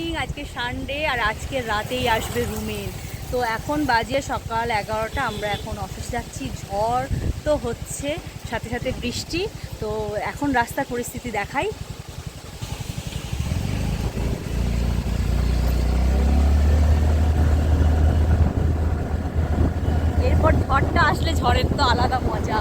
Morning আজকে Sunday আর আজকে রাতেই আসবে রুমের তো এখন বাজে সকাল এগারোটা, আমরা এখন অফিস যাচ্ছি। ঝড় তো হচ্ছে, সাথে সাথে বৃষ্টি। তো এখন রাস্তার পরিস্থিতি দেখাই। এরপর ঝড়টা আসলে ঝড়ের তো আলাদা মজা।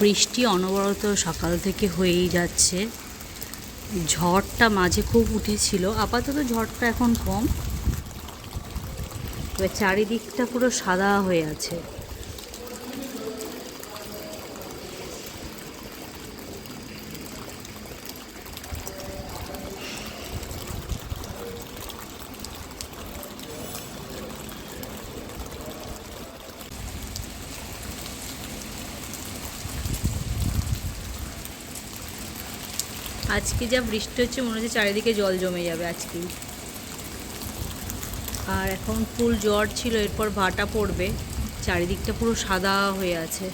বৃষ্টি অনবরত সকাল থেকে হয়েই যাচ্ছে। ঝড়টা মাঝে খুব উঠেছিল। আপাতত ঝড়টা এখন কম। এবার চারিদিকটা পুরো সাদা হয়ে আছে। আজকে যা বৃষ্টি হচ্ছে, মনে হচ্ছে চারিদিকে জল জমে যাবে আজকে আর এখন ফুল জ্বর ছিল, এরপর ভাটা পড়বে, চারিদিকটা পুরো সাদা হয়ে আছে।